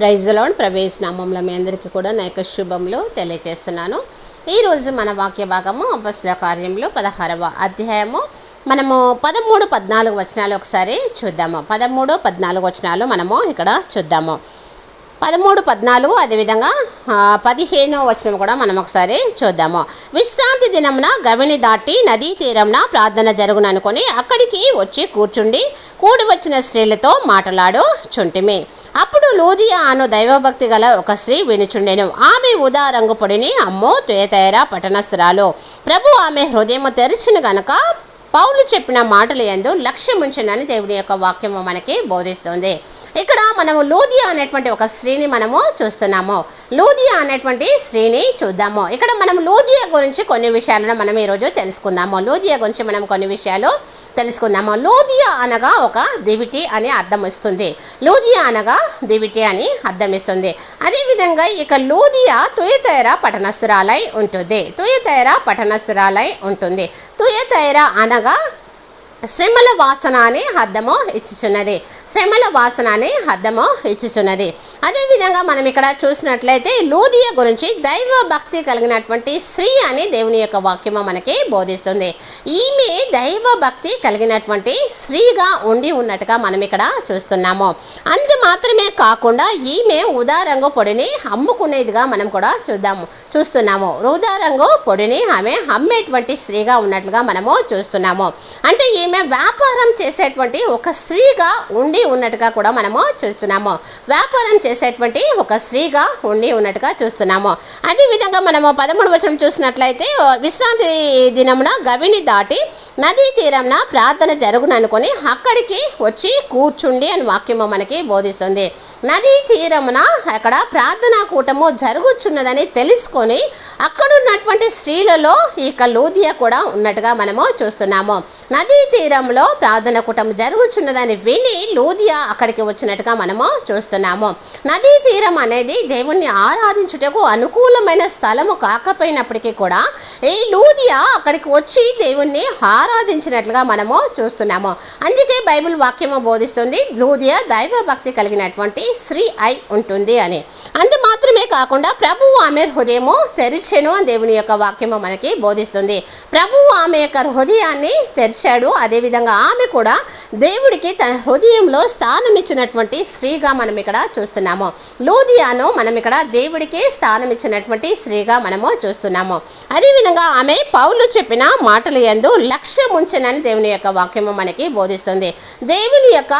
ప్రైజ్లోని ప్రవేశ నామంలో మీ అందరికీ కూడా నా యొక్క శుభములు తెలియజేస్తున్నాను. ఈరోజు మన వాక్య భాగము అంపస్ల కార్యంలో పదహారవ అధ్యాయము. మనము పదమూడు పద్నాలుగు వచనాలు ఒకసారి చూద్దాము. పదమూడు పద్నాలుగు వచనాలు మనము ఇక్కడ చూద్దాము. పదమూడు పద్నాలుగు అదేవిధంగా పదిహేనో వచనం కూడా మనం ఒకసారి చూద్దాము. విశ్రాంతి దినమున గవిని దాటి నదీ తీరంన ప్రార్థన జరుగును అనుకొని అక్కడికి వచ్చి కూర్చుండి కూడి వచ్చిన స్త్రీలతో మాట్లాడు చుంటిమి. అప్పుడు లూదియా అను దైవభక్తి గల ఒక స్త్రీ వినుచుండెను. ఆమె ఉదా రంగు పొడిని అమ్మో తుయతైర పట్టణస్థురాలు. ప్రభు ఆమె హృదయం తెరిచిన గనక పౌలు చెప్పిన మాటలు ఎందు లక్ష్యముంచనని దేవుని యొక్క వాక్యము మనకి బోధిస్తుంది. ఇక్కడ మనము లూదియా అనేటువంటి ఒక స్త్రీని మనము చూస్తున్నాము. లూదియా అనేటువంటి స్త్రీని చూద్దాము. ఇక్కడ మనం లూదియా గురించి కొన్ని విషయాలను మనం ఈరోజు తెలుసుకుందాము. లూదియా గురించి మనం కొన్ని విషయాలు తెలుసుకుందాము. లూదియా అనగా ఒక దివిటి అని అర్థం ఇస్తుంది లూదియా అనగా దివిటి అని అర్థం ఇస్తుంది అదేవిధంగా ఇక లూదియా తుయతైర పట్టణస్థురాలై ఉంటుంది. తుయతైర పట్టణస్థురాలై ఉంటుంది. తుయతైర అనగా శ్రమల వాసన అని అర్థము ఇచ్చుచున్నది. శ్రమల వాసన అని అర్థము ఇచ్చుచున్నది అదేవిధంగా మనం ఇక్కడ చూసినట్లయితే లూదియ గురించి దైవ భక్తి కలిగినటువంటి స్త్రీ అని దేవుని యొక్క వాక్యము మనకి బోధిస్తుంది. ఈమె దైవ భక్తి కలిగినటువంటి స్త్రీగా ఉండి ఉన్నట్టుగా మనం ఇక్కడ చూస్తున్నాము. అంత మాత్రమే కాకుండా ఈమె ఉదారంగు పొడిని అమ్ముకునేదిగా మనం కూడా చూద్దాము చూస్తున్నాము. ఉదారంగు పొడిని ఆమె అమ్మేటువంటి స్త్రీగా ఉన్నట్లుగా మనము చూస్తున్నాము. అంటే ఈమె వ్యాపారం చేసేటువంటి ఒక స్త్రీగా ఉండి ఉన్నట్టుగా కూడా మనము చూస్తున్నాము. వ్యాపారం చేసేటువంటి ఒక స్త్రీగా ఉండి ఉన్నట్టుగా చూస్తున్నాము. అదేవిధంగా మనము పదమూడు వచనం చూసినట్లయితే విశ్రాంతి దినమున గవిని దాటి నదీ తీరంన ప్రార్థన జరుగుననుకొని అక్కడికి వచ్చి కూర్చుండి అని వాక్యము మనకి బోధిస్తుంది. నదీ తీరమున అక్కడ ప్రార్థనా కూటము జరుగుచున్నదని తెలుసుకొని అక్కడున్నటువంటి స్త్రీలలో ఈ లూదియా కూడా ఉన్నట్టుగా మనము చూస్తున్నాము. నదీ తీరంలో ప్రార్థన కూటము జరుగుచున్నదని విని లూదియా అక్కడికి వచ్చినట్టుగా మనము చూస్తున్నాము. నదీ తీరం అనేది దేవుణ్ణి ఆరాధించుటకు అనుకూలమైన స్థలము కాకపోయినప్పటికీ కూడా ఈ లూదియా అక్కడికి వచ్చి దేవుణ్ణి ఆరాధించినట్లుగా మనము చూస్తున్నాము. అందుకే బైబిల్ వాక్యము బోధిస్తుంది లూదియ దైవ భక్తి కలిగినటువంటి స్త్రీ అయి ఉంటుంది అని. అందుకు మాత్రమే కాకుండా ప్రభువు ఆమె హృదయము తెరిచెను అని దేవుని యొక్క వాక్యము మనకి బోధిస్తుంది. ప్రభువు ఆమె యొక్క హృదయాన్ని తెరిచాడు. అదేవిధంగా ఆమె కూడా దేవుడికి తన హృదయంలో స్థానం ఇచ్చినటువంటి స్త్రీగా మనం ఇక్కడ చూస్తున్నాము. లూదియాను మనం ఇక్కడ దేవుడికి స్థానం ఇచ్చినటువంటి స్త్రీగా మనము చూస్తున్నాము. అదేవిధంగా ఆమె పౌలు చెప్పిన మాటలు ఎందు లక్ష్యం ఉంచనని దేవుని యొక్క వాక్యము మనకి బోధిస్తుంది. దేవుని యొక్క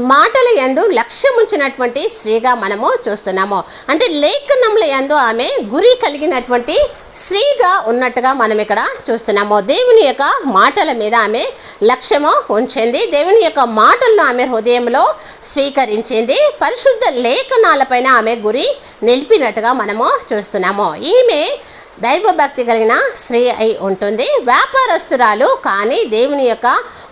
మాటల యందు లక్ష్యముంచినటువంటి స్త్రీగా మనము చూస్తున్నాము. అంటే లేఖనముల యందు ఆమె గురి కలిగినటువంటి స్త్రీగా ఉన్నట్టుగా మనం ఇక్కడ చూస్తున్నాము. దేవుని యొక్క మాటల మీద ఆమె లక్ష్యము ఉంచింది. దేవుని యొక్క మాటలను ఆమె హృదయంలో స్వీకరించింది. పరిశుద్ధ లేఖనాలపైన ఆమె గురి నిలిపినట్టుగా మనము చూస్తున్నాము. ఈమె దైవభక్తి కలిగిన స్త్రీ అయి ఉంటుంది. వ్యాపారస్తురాలు కానీ దేవుని యొక్క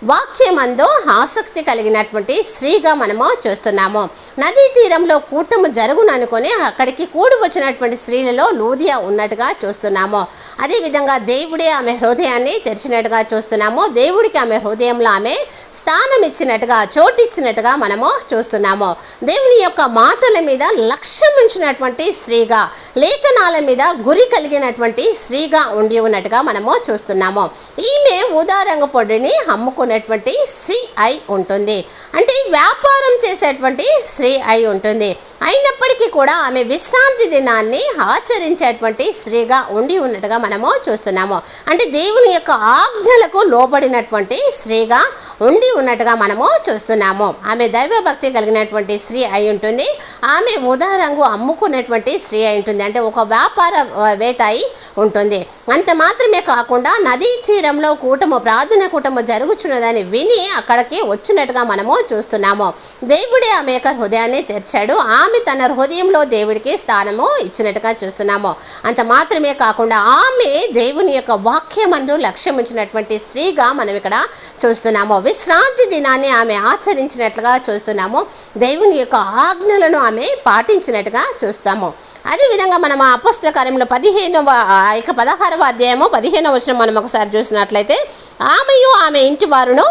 వాక్యమందు ఆసక్తి కలిగినటువంటి స్త్రీగా మనము చూస్తున్నాము. నదీ తీరంలో కూటము జరుగును అక్కడికి కూడి వచ్చినటువంటి స్త్రీలలో లూదియా ఉన్నట్టుగా చూస్తున్నాము. అదేవిధంగా దేవుడే ఆమె హృదయాన్ని తెరిచినట్టుగా చూస్తున్నాము. దేవుడికి ఆమె హృదయంలో ఆమె స్థానం ఇచ్చినట్టుగా చోటిచ్చినట్టుగా మనము చూస్తున్నాము. దేవుని యొక్క మాటల మీద లక్ష్యం ఉంచినటువంటి స్త్రీగా లేఖనాల మీద గురి ఉన్నటువంటి స్త్రీగా ఉండి ఉన్నట్టుగా మనము చూస్తున్నాము. ఈమె ఉదారంగ పొడిని అమ్ముకునేటువంటి స్త్రీ అయి ఉంటుంది. అంటే వ్యాపారం చేసేటువంటి స్త్రీ అయి ఉంటుంది. అయినప్పటికీ కూడా ఆమె విశ్రాంతి దినాన్ని ఆచరించేటువంటి స్త్రీగా ఉండి ఉన్నట్టుగా మనము చూస్తున్నాము. అంటే దేవుని యొక్క ఆజ్ఞలకు లోబడినటువంటి స్త్రీగా ఉండి ఉన్నట్టుగా మనము చూస్తున్నాము. ఆమె దైవభక్తి కలిగినటువంటి స్త్రీ అయి ఉంటుంది. ఆమె ఉదారంగు అమ్ముకునేటువంటి స్త్రీ అయి ఉంటుంది. అంటే ఒక వ్యాపార వేత అయి ఉంటుంది. అంత మాత్రమే కాకుండా నదీ తీరంలో కూటము ప్రార్థన కూటము జరుగుచున్నదని విని అక్కడికి వచ్చినట్టుగా మనము చూస్తున్నాము. దేవుడే ఆమె యొక్క హృదయాన్ని తెరిచాడు. ఆమె తన హృదయంలో దేవుడికి స్థానము ఇచ్చినట్టుగా చూస్తున్నాము. అంత మాత్రమే కాకుండా ఆమె దేవుని యొక్క వాక్యమందు లక్ష్యం ఉంచినటువంటి స్త్రీగా మనం ఇక్కడ చూస్తున్నాము. విశ్రాంతి దినాన్ని ఆమె ఆచరించినట్లుగా చూస్తున్నాము. దేవుని యొక్క ఆజ్ఞలను ఆమె పాటించినట్టుగా చూస్తాము. అదేవిధంగా మనం ఆ అపస్తుల పదిహేనవ ఆ ఇక పదహారవ అధ్యాయము పదిహేనవ వచనం మనం ఒకసారి చూసినట్లయితే ఆమెయు ఆమె ఇంటి వారును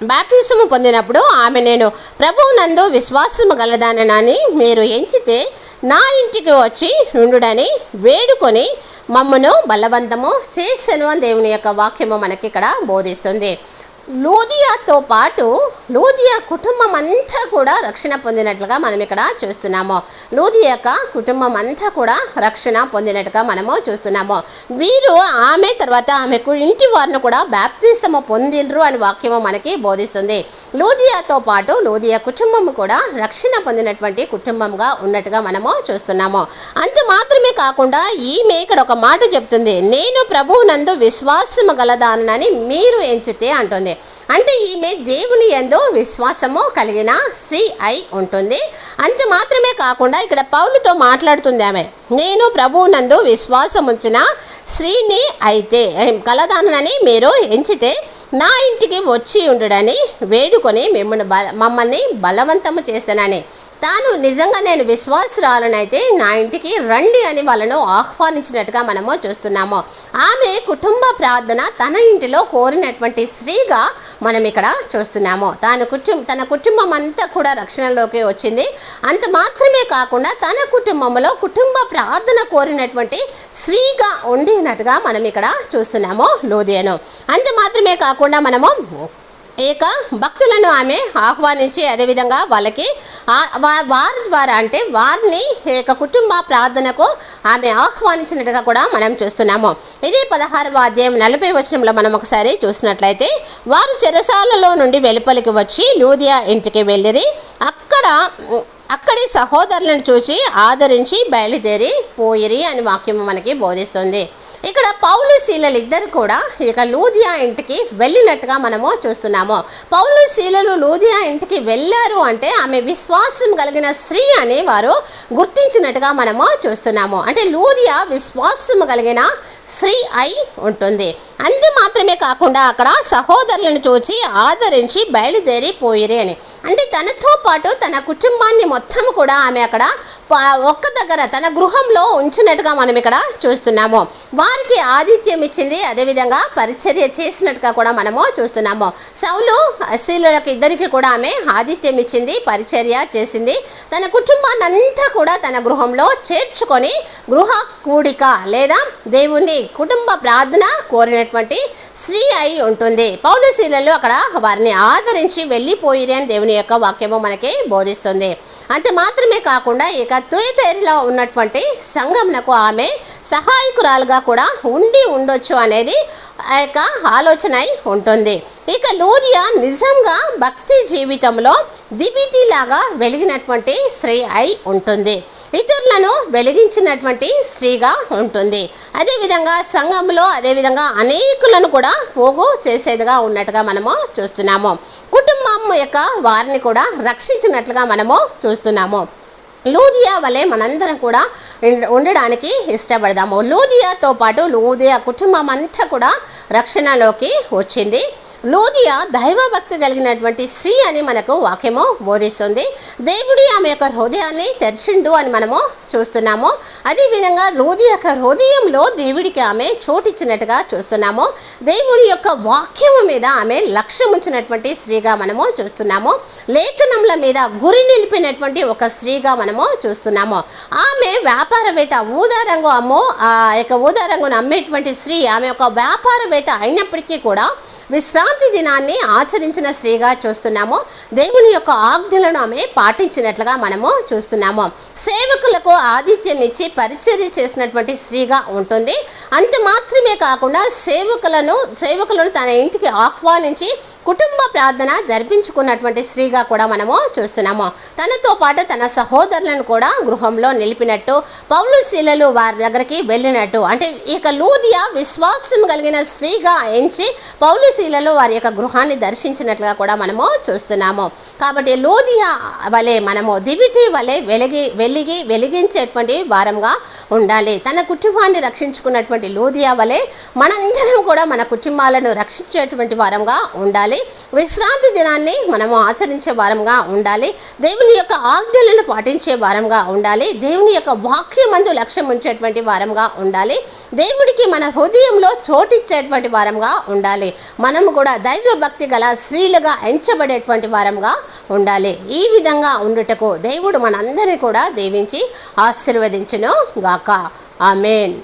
బాప్తిసము పొందినప్పుడు ఆమె నేను ప్రభువు నందు విశ్వాసము గలదానని మీరు ఎంచితే నా ఇంటికి వచ్చి ఉండుడని వేడుకొని మమ్మను బలవంతము చేసెను అని దేవుని యొక్క వాక్యము మనకి ఇక్కడ బోధిస్తుంది. లూదియాతో పాటు లూదియా కుటుంబం అంతా కూడా రక్షణ పొందినట్లుగా మనం ఇక్కడ చూస్తున్నాము. లూదియా యొక్క కుటుంబం అంతా కూడా రక్షణ పొందినట్టుగా మనము చూస్తున్నాము. వీరు ఆమె తర్వాత ఆమెకు ఇంటి వారిని కూడా బ్యాప్తిస్తము పొందినరు అని వాక్యము మనకి బోధిస్తుంది. లూదియాతో పాటు లూదియా కుటుంబం కూడా రక్షణ పొందినటువంటి కుటుంబంగా ఉన్నట్టుగా మనము చూస్తున్నాము. అంత మాత్రమే కాకుండా ఈమె ఇక్కడ ఒక మాట చెప్తుంది. నేను ప్రభువు నందు విశ్వాసము గలదానని మీరు ఎంచితే అంటుంది. అంటే ఈమె దేవుని ఎందో విశ్వాసము కలిగిన స్త్రీ అయి ఉంటుంది. అంత మాత్రమే కాకుండా ఇక్కడ పౌలుతో మాట్లాడుతుంది ఆమె. నేను ప్రభువునందు విశ్వాసం ఉంచిన స్త్రీని అయితే కలదానని మీరు ఎంచితే నా ఇంటికి వచ్చి ఉండుడని వేడుకొని మిమ్మల్ని బల మమ్మల్ని బలవంతము చేస్తానని. తాను నిజంగా నేను విశ్వాసురాలనైతే నా ఇంటికి రండి అని వాళ్ళను ఆహ్వానించినట్టుగా మనము చూస్తున్నాము. ఆమె కుటుంబ ప్రార్థన తన ఇంటిలో కోరినటువంటి స్త్రీగా మనం ఇక్కడ చూస్తున్నాము. తాను కుటుంబ తన కుటుంబం అంతా కూడా రక్షణలోకి వచ్చింది. అంత మాత్రమే కాకుండా తన కుటుంబంలో కుటుంబ ప్రార్థన కోరినటువంటి స్త్రీగా ఉండినట్టుగా మనం ఇక్కడ చూస్తున్నాము. లోదియను. అంత మాత్రమే కాకుండా మనము ఇక భక్తులను ఆమె ఆహ్వానించి అదేవిధంగా వాళ్ళకి వారి ద్వారా అంటే వారిని ఈ యొక్క కుటుంబ ప్రార్థనకు ఆమె ఆహ్వానించినట్టుగా కూడా మనం చూస్తున్నాము. ఇది పదహారవ అధ్యాయం నలభై వచనంలో మనం ఒకసారి చూసినట్లయితే వారు చెరసాలలో నుండి వెలుపలికి వచ్చి లూదియా ఇంటికి వెళ్ళిరి. అక్కడ అక్కడి సహోదరులను చూసి ఆదరించి బయలుదేరి పోయిరి అని వాక్యం మనకి బోధిస్తుంది. ఇక్కడ పౌలు శీలలు ఇద్దరు కూడా ఇక లూదియా ఇంటికి వెళ్ళినట్టుగా మనము చూస్తున్నాము. పౌలు శీలలు లూదియా ఇంటికి వెళ్ళారు అంటే ఆమె విశ్వాసం కలిగిన స్త్రీ అని వారు గుర్తించినట్టుగా మనము చూస్తున్నాము. అంటే లూదియా విశ్వాసం కలిగిన స్త్రీ అయి ఉంటుంది. అంతే మాత్రమే కాకుండా అక్కడ సహోదరులను చూచి ఆదరించి బయలుదేరిపోయిరి అని. అంటే తనతో పాటు తన కుటుంబాన్ని మొత్తం కూడా ఆమె అక్కడ ఒక్క దగ్గర తన గృహంలో ఉంచినట్టుగా మనం ఇక్కడ చూస్తున్నాము. వారికి ఆతిథ్యం ఇచ్చింది. అదేవిధంగా పరిచర్య చేసినట్టుగా కూడా మనము చూస్తున్నాము. సౌలు శీలులకు ఇద్దరికి కూడా ఆమె ఆతిథ్యం ఇచ్చింది పరిచర్య చేసింది. తన కుటుంబాన్ని అంతా కూడా తన గృహంలో చేర్చుకొని గృహ కూడిక లేదా దేవుని కుటుంబ ప్రార్థన కోరినటువంటి స్త్రీ అయి ఉంటుంది. పౌలశీలలో అక్కడ వారిని ఆదరించి వెళ్ళిపోయిరే అని దేవుని యొక్క వాక్యము మనకి బోధిస్తుంది. అంత మాత్రమే కాకుండా ఇక తుయతేరిలో ఉన్నటువంటి సంఘంనకు ఆమె సహాయకురాలుగా కూడా ఉండి ఉండొచ్చు అనేది యొక్క ఆలోచన ఉంటుంది. ఇక లూదియా నిజంగా భక్తి జీవితంలో దివిటిలాగా వెలిగినటువంటి స్త్రీ అయి ఉంటుంది. ఇతరులను వెలిగించినటువంటి స్త్రీగా ఉంటుంది. అదేవిధంగా సంఘంలో అదేవిధంగా అనేకులను కూడా పోగు చేసేదిగా ఉన్నట్టుగా మనము చూస్తున్నాము. కుటుంబం యొక్క వారిని కూడా రక్షించినట్లుగా మనము చూస్తున్నాము. లూదియా వలె మనందరం కూడా ఉండడానికి ఇష్టపడదాము. లూదియాతో పాటు లూదియా కుటుంబం అంతా కూడా రక్షణలోకి వచ్చింది. లూదియా దైవభక్తి కలిగినటువంటి స్త్రీ అని మనకు వాక్యము బోధిస్తుంది. దేవుడి ఆమె యొక్క హృదయాన్ని తెరిచిండు అని మనము చూస్తున్నాము. అదేవిధంగా లూది యొక్క హృదయంలో దేవుడికి ఆమె చోటిచ్చినట్టుగా చూస్తున్నాము. దేవుడి యొక్క వాక్యము మీద ఆమె లక్ష్యం ఉంచినటువంటి స్త్రీగా మనము చూస్తున్నాము. లేఖనముల మీద గురి నిలిపినటువంటి ఒక స్త్రీగా మనము చూస్తున్నాము. ఆమె వ్యాపారవేత్త ఊదారంగు అమ్మో ఆ యొక్క ఊదారంగును అమ్మేటువంటి స్త్రీ ఆమె ఒక వ్యాపారవేత్త అయినప్పటికీ కూడా విశ్రాంతి దినాన్ని ఆచరించిన స్త్రీగా చూస్తున్నాము. దేవుని యొక్క ఆజ్ఞలను ఆమె పాటించినట్లుగా మనము చూస్తున్నాము. సేవకులకు ఆతిథ్యం ఇచ్చి పరిచర్య చేసినటువంటి స్త్రీగా ఉంటుంది. అంత మాత్రమే కాకుండా సేవకులను సేవకులను తన ఇంటికి ఆహ్వానించి కుటుంబ ప్రార్థన జరిపించుకున్నటువంటి స్త్రీగా కూడా మనము చూస్తున్నాము. తనతో పాటు తన సహోదరులను కూడా గృహంలో నిలిపినట్టు పౌలు శీలలు వారి దగ్గరికి వెళ్ళినట్టు. అంటే ఇక లూదియా విశ్వాసం కలిగిన స్త్రీగా ఎంచి పౌలు శీలలు వారి యొక్క గృహాన్ని దర్శించినట్లుగా కూడా మనము చూస్తున్నాము. కాబట్టి లూదియా వలె మనము దివిటి వలె వెలిగి వెలిగి వెలిగించేటువంటి వారంగా ఉండాలి. తన కుటుంబాన్ని రక్షించుకున్నటువంటి లూదియా వలె మనందరం కూడా మన కుటుంబాలను రక్షించేటువంటి వారంగా ఉండాలి. విశ్రాంతి దినాన్ని మనము ఆచరించే వారంగా ఉండాలి. దేవుని యొక్క ఆజ్ఞలను పాటించే వారంగా ఉండాలి. దేవుని యొక్క వాక్యమందు లక్ష్యం ఉంచేటువంటి వారంగా ఉండాలి. దేవుడికి మన హృదయంలో చోటిచ్చేటువంటి వారంగా ఉండాలి. మనము కూడా కూడా దైవ భక్తి గల స్త్రీలుగా ఎంచబడేటువంటి వారంగా ఉండాలి. ఈ విధంగా ఉండుటకు దేవుడు మనందరినీ కూడా దీవించి ఆశీర్వదించును గాక. ఆమెన్.